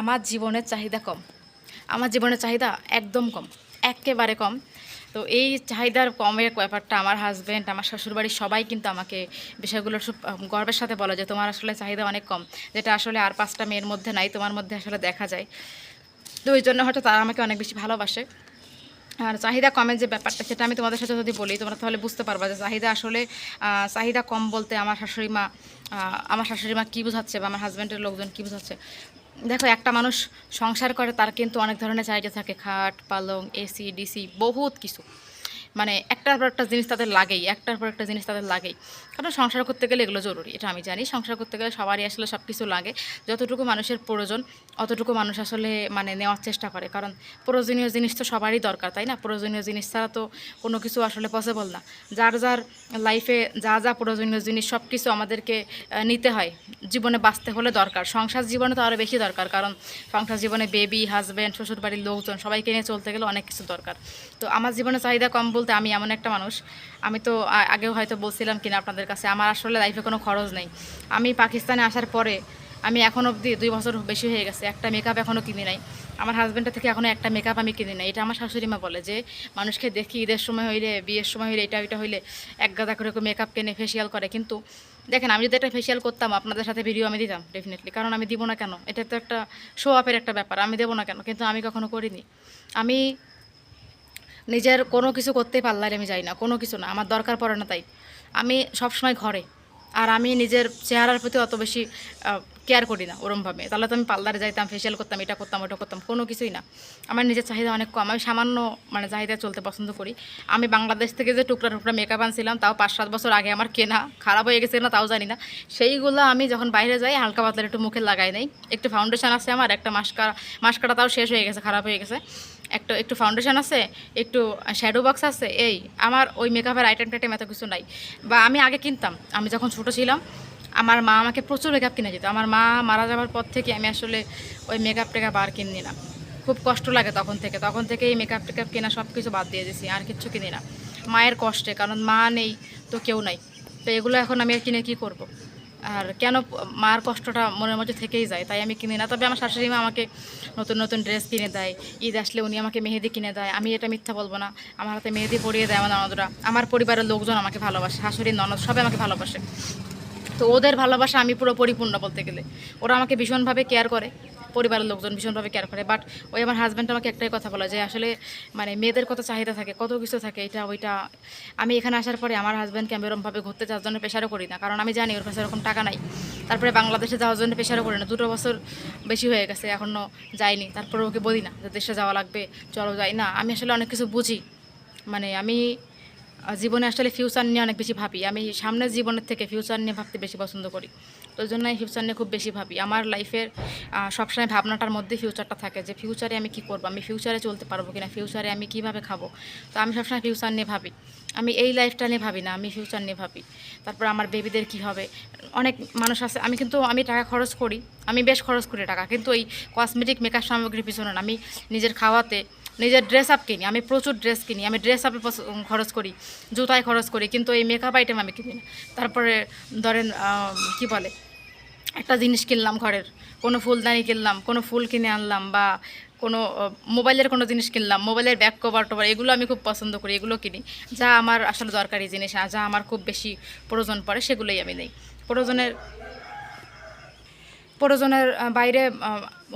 আমার জীবনের চাহিদা কম। আমার জীবনের চাহিদা একদম কম, একেবারে কম। তো এই চাহিদার কমের ব্যাপারটা আমার হাজব্যান্ড আমার শ্বশুরবাড়ির সবাই কিন্তু আমাকে বিষয়গুলো গর্বের সাথে বলে যে, তোমার আসলে চাহিদা অনেক কম। যেটা আসলে আর পাঁচটা মেয়ের মধ্যে নাই, তোমার মধ্যে আসলে দেখা যায়। তো ওই জন্য হয়তো তারা আমাকে অনেক বেশি ভালোবাসে। আর চাহিদা কমের যে ব্যাপারটা, সেটা আমি তোমাদের সাথে যদি বলি, তোমরা তাহলে বুঝতে পারবা যে চাহিদা আসলে চাহিদা কম বলতে আমার শাশুড়ি মা আমার শাশুড়ি মা কী বোঝাচ্ছে বা আমার হাজব্যান্ডের লোকজন কী বোঝাচ্ছে। দেখো, একটা মানুষ সংসার করে, তার কিন্তু অনেক ধরনের চাহিদা থাকে। খাট, পালং, এসি, ডিসি, বহুত কিছু। মানে একটার পর একটা জিনিস তাদের লাগেই, একটার পর একটা জিনিস তাদের লাগেই। কারণ সংসার করতে গেলে এগুলো জরুরি, এটা আমি জানি। সংসার করতে গেলে সবারই আসলে সব কিছু লাগে। যতটুকু মানুষের প্রয়োজন অতটুকু মানুষ আসলে মানে নেওয়ার চেষ্টা করে। কারণ প্রয়োজনীয় জিনিস তো সবারই দরকার, তাই না? প্রয়োজনীয় জিনিস ছাড়া তো কোনো কিছু আসলে পসিবল না। যার যার লাইফে যা যা প্রয়োজনীয় জিনিস সব কিছু আমাদেরকে নিতে হয়। জীবনে বাঁচতে হলে দরকার। সংসার জীবনে তো আরও বেশি দরকার, কারণ সংসার জীবনে বেবি হাজব্যান্ড শ্বশুরবাড়ির লোকজন, সবাইকে নিয়ে চলতে গেলে অনেক কিছু দরকার। তো আমার জীবনে চাহিদা কম বলতে আমি এমন একটা মানুষ। আমি তো আগেও হয়তো বলছিলাম কিনা আপনাদের কাছে, আমার আসলে লাইফে কোনো খরচ নেই। আমি পাকিস্তানে আসার পরে আমি এখন অবধি দুই বছর বেশি হয়ে গেছে, একটা মেকআপ এখনও কিনি নাই। আমার হাজব্যান্ডের থেকে এখনও একটা মেকআপ আমি কিনি নাই। এটা আমার শাশুড়ি মা বলে যে, মানুষকে দেখি ঈদের সময় হইলে, বিয়ের সময় হইলে, এটা ওইটা হইলে এক গাদা করে মেকআপ কেনে ফেসিয়াল করে। কিন্তু দেখেন, আমি যদি একটা ফেসিয়াল করতাম, আপনাদের সাথে ভিডিও আমি দিতাম ডেফিনেটলি কারণ আমি দিব না কেন? এটা তো একটা শো আপের একটা ব্যাপার, আমি দেবো না কেন? কিন্তু আমি কখনো করিনি। আমি নিজের কোনো কিছু করতে পারলে আমি যাই না, কোনো কিছু না, আমার দরকার পড়ে না তাই। আমি সবসময় ঘরে। আর আমি নিজের চেহারার প্রতি অত বেশি কেয়ার করি না, ওরমভাবে। তাহলে তো আমি পার্লারে যাইতাম ফেসিয়াল করতাম, এটা করতাম, ওটা করতাম, কোনো কিছুই না। আমার নিজের চাহিদা অনেক কম, আমি সামান্য মানে চাহিদা চলতে পছন্দ করি। আমি বাংলাদেশ থেকে যে টুকরা টুকরা মেকআপ আনছিলাম, তাও পাঁচ সাত বছর আগে আমার কেনা, খারাপ হয়ে গেছে না তাও জানি না। সেইগুলো আমি যখন বাইরে যাই, হালকা পাতলা একটু মুখে লাগাই নেই। একটু ফাউন্ডেশন আছে আমার, একটা মাস্কারা মাস্কারা তাও শেষ হয়ে গেছে, খারাপ হয়ে গেছে। একটা, একটু ফাউন্ডেশন আছে, একটু শ্যাডো বক্স আছে, এই, আমার ওই মেকআপের আইটেম টাইটেম এত কিছু নাই। বা আমি আগে কিনতাম, আমি যখন ছোটো ছিলাম আমার মা আমাকে প্রচুর মেকআপ কিনে যেত আমার মা মারা যাওয়ার পর থেকে আমি আসলে ওই মেকআপ টেকআপ আর কিনি না। খুব কষ্ট লাগে তখন থেকে। তখন থেকে এই মেকআপ টেকআপ কেনা সব কিছু বাদ দিয়ে দিয়েছি, আর কিচ্ছু কিনি না। মায়ের কষ্টে, কারণ মা নেই তো কেউ নাই। তো এগুলো এখন আমি কিনে কী করব। আর কেন মার কষ্টটা মনের মধ্যে থেকেই যায়, তাই আমি কিনি না। তবে আমার শাশুড়ি মা আমাকে নতুন নতুন ড্রেস কিনে দেয়। ঈদ আসলে উনি আমাকে মেহেদি কিনে দেয়। আমি এটা মিথ্যা বলব না। আমার হাতে মেহেদি পরিয়ে দেয় আমার ননদরা। আমার পরিবারের লোকজন আমাকে ভালোবাসে। শাশুড়ি ননদ সবাই আমাকে ভালোবাসে। তো ওদের ভালোবাসা আমি পুরো পরিপূর্ণ বলতে গেলে। ওরা আমাকে ভীষণভাবে কেয়ার করে, পরিবারের লোকজন ভীষণভাবে কেয়ার করে। বাট ওই আমার হাজব্যান্ড আমাকে একটাই কথা বলে যে, আসলে মানে মেয়েদের কত চাহিদা থাকে, কত কিছু থাকে, এটা, ওইটা। আমি এখানে আসার পরে আমার হাজব্যান্ডকে আমি এরকমভাবে ঘুরতে যাওয়ার জন্য প্রেশারও করি না। কারণ আমি জানি ওর কাছে এরকম টাকা নাই। তারপরে বাংলাদেশে যাওয়ার জন্য প্রেশারও করি না। দুটো বছর বেশি হয়ে গেছে এখনও যাইনি। তারপরে ওকে বলি না যে, দেশে যাওয়া লাগবে, চলো যাই। না, আমি আসলে অনেক কিছু বুঝি। মানে আমি জীবনে আসলে ফিউচার নিয়ে অনেক বেশি ভাবি। আমি সামনের জীবনের থেকে ফিউচার নিয়ে ভাবতে বেশি পছন্দ করি। তো ওই জন্য ফিউচার নিয়ে খুব বেশি ভাবি। আমার লাইফের সবসময় ভাবনাটার মধ্যে ফিউচারটা থাকে যে ফিউচারে আমি কি করব? আমি ফিউচারে চলতে পারব কিনা? ফিউচারে আমি কীভাবে খাব? তো আমি সবসময় ফিউচার নিয়ে ভাবি। আমি এই লাইফটা নিয়ে ভাবি না, আমি ফিউচার নিয়ে ভাবি। তারপর আমার বেবিদের কি হবে? অনেক মানুষ আছে, আমি কিন্তু, আমি টাকা খরচ করি। আমি বেশ খরচ করি টাকা। কিন্তু ওই কসমেটিক মেকআপ সামগ্রীর পিছনে আমি নিজের খাওয়াতে নিজের ড্রেস আপ কিনি। আমি প্রচুর ড্রেস কিনি। আমি ড্রেস আপে খরচ করি। জুতায় খরচ করি। কিন্তু এই মেকআপ আইটেম আমি কিনি না। তারপরে ধরেন কি বলে? একটা জিনিস কিনলাম ঘরের। কোনো ফুলদানি কিনলাম, কোনো ফুল কিনে আনলাম বা কোনো মোবাইলের কোনো জিনিস কিনলাম, মোবাইলের ব্যাক কভার টভার এগুলো আমি খুব পছন্দ করি। এগুলো কিনি। যা আমার আসলে দরকারি জিনিস যা আমার খুব বেশি প্রয়োজন পড়ে, সেগুলোই আমি নেই। প্রয়োজনের প্রয়োজনের বাইরে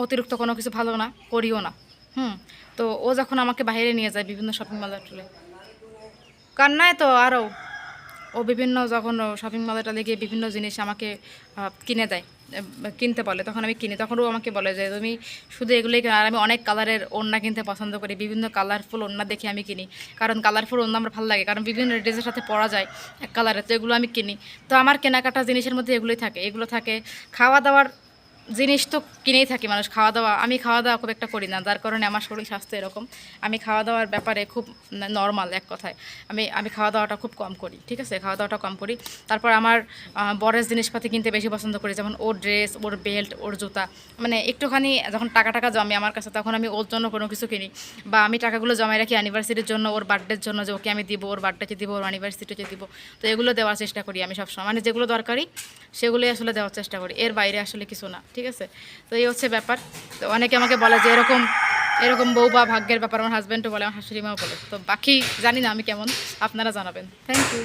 অতিরিক্ত কোনো কিছু ভালো না, করিও না। হুম, তো ও যখন আমাকে বাইরে নিয়ে যায় বিভিন্ন শপিং মলে টলে কান্নায় তো আরও ও বিভিন্ন যখন শপিং মলেটা গিয়ে বিভিন্ন জিনিস আমাকে কিনে দেয় কিনতে বলে। তখন আমি কিনি, তখন ও আমাকে বলে যে, তুমি শুধু এগুলোই কেন, আর আমি অনেক কালারের ওড়না কিনতে পছন্দ করি, বিভিন্ন কালারফুল ওড়না দেখে আমি কিনি। কারণ কালারফুল ওড়না আমার ভালো লাগে, কারণ বিভিন্ন ড্রেসের সাথে পরা যায় এক কালারের তো এগুলো আমি কিনি। তো আমার কেনাকাটা জিনিসের মধ্যে এগুলোই থাকে। এগুলো থাকে খাওয়া দাওয়ার জিনিস তো কিনেই থাকি মানুষ খাওয়া দাওয়া আমি খাওয়া দাওয়া খুব একটা করি না, যার কারণে আমার শরীর স্বাস্থ্য এরকম। আমি খাওয়া দাওয়ার ব্যাপারে খুব নর্মাল এক কথায়। আমি আমি খাওয়া দাওয়াটা খুব কম করি, ঠিক আছে? খাওয়া দাওয়াটা কম করি। তারপর আমার বরের জিনিসপাতি কিনতে বেশি পছন্দ করি, যেমন ওর ড্রেস ওর বেল্ট ওর জুতা। মানে একটুখানি যখন টাকা টাকা জমে আমার কাছে, তখন আমি ওর জন্য কোনো কিছু কিনি। বা আমি টাকাগুলো জমাই রাখি অ্যানিভার্সারির জন্য, ওর বার্থডের জন্য, যে ওকে আমি দিব, ওর বার্থডেতে দিব, ওর অ্যানিভার্সারিতে দিব। তো এগুলো দেওয়ার চেষ্টা করি আমি সবসময়। মানে যেগুলো দরকারি, সেগুলোই আসলে দেওয়ার চেষ্টা করি। এর বাইরে আসলে কিছু না ঠিক আছে? তো এই হচ্ছে ব্যাপার। তো অনেকে আমাকে বলে যে এরকম এরকম বউ বা ভাগ্যের ব্যাপার। আমার হাজব্যান্ডও বলে, আমার শাশুড়ি মাও বলে। তো বাকি জানি না আমি কেমন, আপনারা জানাবেন। Thank you